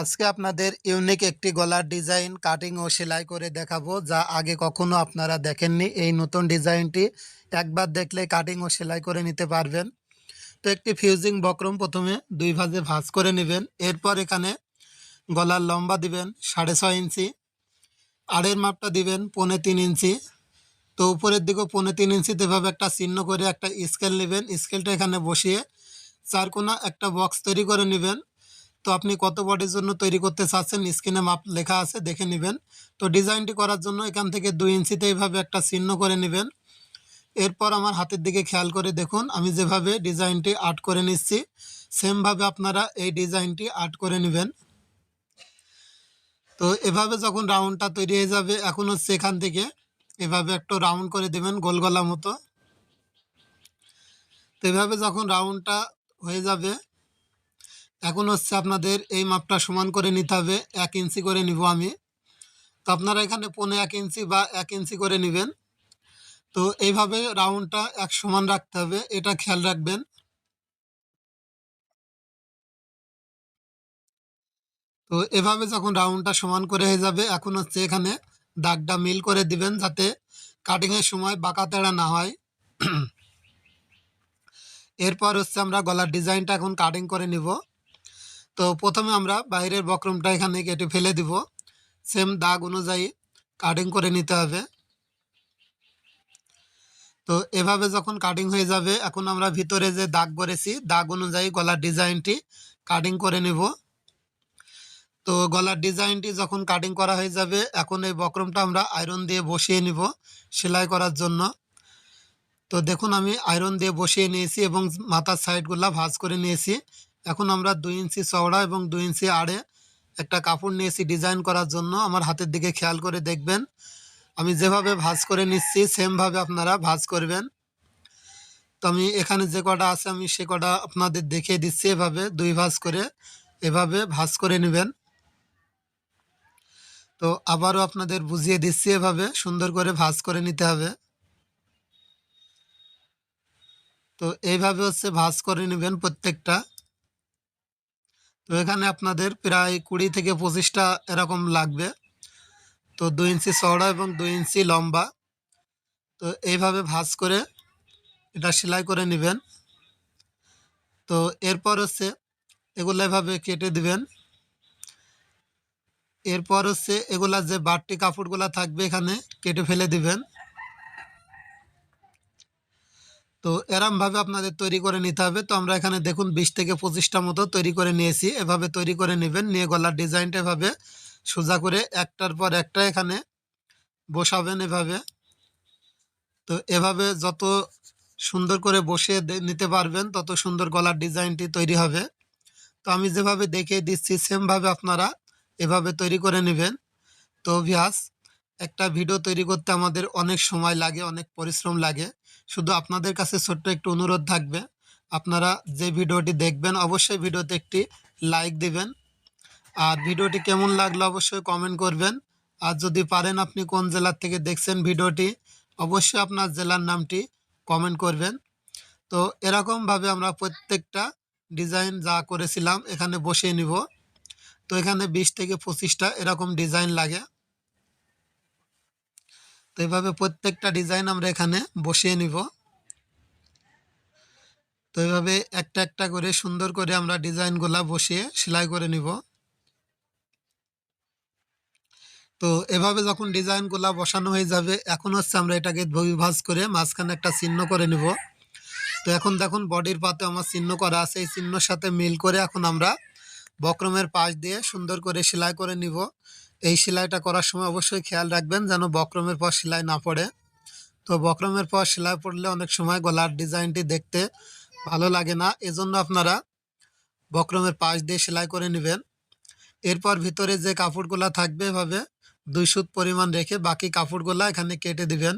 আজকে আপনাদের ইউনিক একটি গলার ডিজাইন কাটিং ও সেলাই করে দেখাবো, যা আগে কখনো আপনারা দেখেননি। এই নতুন ডিজাইনটি একবার দেখলে কাটিং ও সেলাই করে নিতে পারবেন। তো একটি ফিউজিং বক্রম প্রথমে দুই ভাজে ভাঁজ করে নেবেন। এরপর এখানে গলার লম্বা দিবেন সাড়ে ছয় ইঞ্চি, আড়ের মাপটা দিবেন পৌনে তিন ইঞ্চি। তো উপরের দিকেও পৌনে তিন ইঞ্চিতে এভাবে একটা চিহ্ন করে একটা স্কেল নেবেন। স্কেলটা এখানে বসিয়ে চারকোনা একটা বক্স তৈরি করে নেবেন। তো আপনি কত বডির জন্য তৈরি করতে চাচ্ছেন? স্ক্রিনে মাপ লেখা আছে, দেখে নেবেন। তো ডিজাইনটি করার জন্য এখান থেকে দুই ইঞ্চিতে এইভাবে একটা চিহ্ন করে নেবেন। এরপর আমার হাতের দিকে খেয়াল করে দেখুন, আমি যেভাবে ডিজাইনটি আর্ট করে নিচ্ছি, সেমভাবে আপনারা এই ডিজাইনটি আর্ট করে নেবেন। তো এভাবে যখন রাউন্ডটা তৈরি হয়ে যাবে, এখন হচ্ছে এখান থেকে এভাবে একটু রাউন্ড করে দেবেন, গোল গলা মতো। তো এভাবে যখন রাউন্ডটা হয়ে যাবে এখন হচ্ছে আপনাদের এই মাপটা সমান করে নিতে হবে, এক ইঞ্চি করে নিব আমি। তো আপনারা এখানে পনে এক ইঞ্চি বা এক ইঞ্চি করে নেবেন। তো এইভাবে রাউন্ডটা এক সমান রাখতে হবে, এটা খেয়াল রাখবেন। তো এভাবে যখন রাউন্ডটা সমান করে হয়ে যাবে, এখন হচ্ছে এখানে দাগটা মিল করে দিবেন যাতে কাটিংয়ের সময় বাঁকা তেড়া না হয়। এরপর হচ্ছে আমরা গলার ডিজাইনটা এখন কাটিং করে নিব। তো প্রথমে আমরা বাইরের বক্রমটা এখানে কেটে ফেলে দিব। সেম দাগ অনুযায়ী কাটিং করে নিতে হবে। তো এভাবে যখন কাটিং হয়ে যাবে, এখন আমরা ভিতরে যে দাগ করেছি, দাগ অনুযায়ী গলার ডিজাইনটি কাটিং করে নেব। তো গলার ডিজাইনটি যখন কাটিং করা হয়ে যাবে, এখন এই বক্রমটা আমরা আয়রন দিয়ে বসিয়ে নিব সেলাই করার জন্য। তো দেখুন, আমি আয়রন দিয়ে বসিয়ে নিয়েছি এবং মাথার সাইডগুলা ভাজ করে নিয়েছি। এখন আমরা দুই ইঞ্চি চওড়া এবং দুই ইঞ্চি আড়ে একটা কাপড় নিয়েছি ডিজাইন করার জন্য। আমার হাতের দিকে খেয়াল করে দেখবেন। আমি যেভাবে ভাজ করে নিচ্ছি, সেমভাবে আপনারা ভাঁজ করবেন। তো আমি এখানে যে কটা আছে, আমি সে কটা আপনাদের দেখিয়ে দিচ্ছি এভাবে, দুই ভাঁজ করে এভাবে ভাঁজ করে নেবেন। তো আবারও আপনাদের বুঝিয়ে দিচ্ছি এভাবে, সুন্দর করে ভাজ করে নিতে হবে। তো এইভাবে হচ্ছে ভাঁজ করে নেবেন প্রত্যেকটা। তো এখানে আপনাদের প্রায় কুড়ি থেকে পঁচিশটা এরকম লাগবে। তো দুই ইঞ্চি চওড়া এবং দুই ইঞ্চি লম্বা। তো এইভাবে ভাঁজ করে এটা সেলাই করে নেবেন। তো এরপর হচ্ছে এগুলো এভাবে কেটে দিবেন। এরপর হচ্ছে এগুলা যে বাড়তি কাপড়গুলা থাকবে এখানে কেটে ফেলে দিবেন। তো এরমভাবে আপনাদের তৈরি করে নিতে হবে। তো আমরা এখানে দেখুন বিশ থেকে পঁচিশটা মতো তৈরি করে নিয়েছি। এভাবে তৈরি করে নেবেন। নিয়ে গলার ডিজাইনটা এভাবে সোজা করে একটার পর একটা এখানে বসাবেন এভাবে। তো এভাবে যত সুন্দর করে বসিয়ে নিতে পারবেন, তত সুন্দর গলার ডিজাইনটি তৈরি হবে। তো আমি যেভাবে দেখিয়ে দিচ্ছি, সেমভাবে আপনারা এভাবে তৈরি করে নেবেন। তো ভিয়াস একটা ভিডিও তৈরি করতে আমাদের অনেক সময় লাগে, অনেক পরিশ্রম লাগে। শুধু আপনাদের কাছে ছোট্ট একটু অনুরোধ থাকবে। আপনারা যে ভিডিওটি দেখবেন, অবশ্যই ভিডিওতে একটি লাইক দিবেন। আর ভিডিওটি কেমন লাগল অবশ্যই কমেন্ট করবেন। আর যদি পারেন আপনি কোন জেলার থেকে দেখছেন ভিডিওটি, অবশ্যই আপনার জেলার নামটি কমেন্ট করবেন। তো এরকমভাবে আমরা প্রত্যেকটা ডিজাইন যা করেছিলাম এখানে বসিয়ে নিব। তো এখানে বিশ থেকে পঁচিশটা এরকম ডিজাইন লাগে। তো এইভাবে প্রত্যেকটা ডিজাইন আমরা এখানে বসিয়ে নিব। তো এইভাবে একটা একটা করে সুন্দর করে আমরা ডিজাইনগুলা বসিয়ে সেলাই করে নিব। তো এভাবে যখন ডিজাইনগুলা বসানো হয়ে যাবে, এখন হচ্ছে আমরা এটাকে ভাজ করে মাঝখানে একটা চিহ্ন করে নিব। তো এখন দেখুন বডির পাতে আমার চিহ্ন করা আছে, এই চিহ্নর সাথে মিল করে এখন আমরা বক্রমের পাশ দিয়ে সুন্দর করে সেলাই করে নিব। এই সেলাইটা করার সময় অবশ্যই খেয়াল রাখবেন যেন বক্রমের পর সেলাই না পড়ে। তো বক্রমের পর সেলাই পড়লে অনেক সময় গলার ডিজাইনটি দেখতে ভালো লাগে না। এজন্য আপনারা বক্রমের পাশ দিয়ে সেলাই করে নেবেন। এরপর ভিতরে যে কাপড়গুলা থাকবে এভাবে দুই সুত পরিমাণ রেখে বাকি কাপড়গুলা এখানে কেটে দিবেন।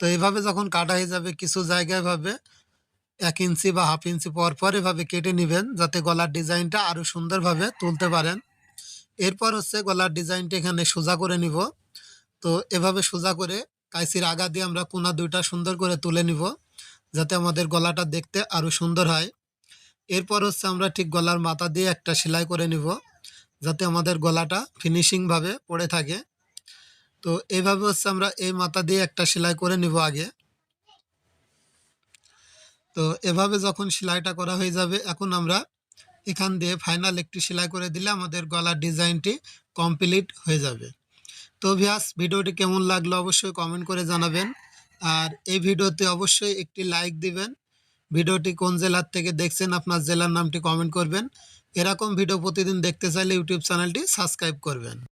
তো এভাবে যখন কাটা হয়ে যাবে কিছু জায়গায় ভাবে এক ইঞ্চি বা হাফ ইঞ্চি পর পর এভাবে কেটে নেবেন যাতে গলার ডিজাইনটা আরও সুন্দরভাবে তুলতে পারেন। এরপর হচ্ছে গলার ডিজাইনটা এখানে সোজা করে নিব। তো এভাবে সোজা করে কাইসির আগা দিয়ে আমরা কোনা দুইটা সুন্দর করে তুলে নিব, যাতে আমাদের গলাটা দেখতে আরও সুন্দর হয়। এরপর হচ্ছে আমরা ঠিক গলার মাথা দিয়ে একটা সেলাই করে নিব, যাতে আমাদের গলাটা ফিনিশিংভাবে পড়ে থাকে। তো এইভাবে হচ্ছে আমরা এই মাথা দিয়ে একটা সেলাই করে নিব আগে। তো এভাবে যখন সেলাইটা করা হয়ে যাবে, এখন আমরা এখান দিয়ে ফাইনাল একটি সেলাই করে দিলে আমাদের গলার ডিজাইনটি কমপ্লিট হয়ে যাবে। তো ভিয়াস ভিডিওটি কেমন লাগল অবশ্যই কমেন্ট করে জানাবেন। আর এই ভিডিওতে অবশ্যই একটি লাইক দিবেন। ভিডিওটি কোন জেলার থেকে দেখছেন, আপনার জেলার নামটি কমেন্ট করবেন। এরকম ভিডিও প্রতিদিন দেখতে চাইলে ইউটিউব চ্যানেলটি সাবস্ক্রাইব করবেন।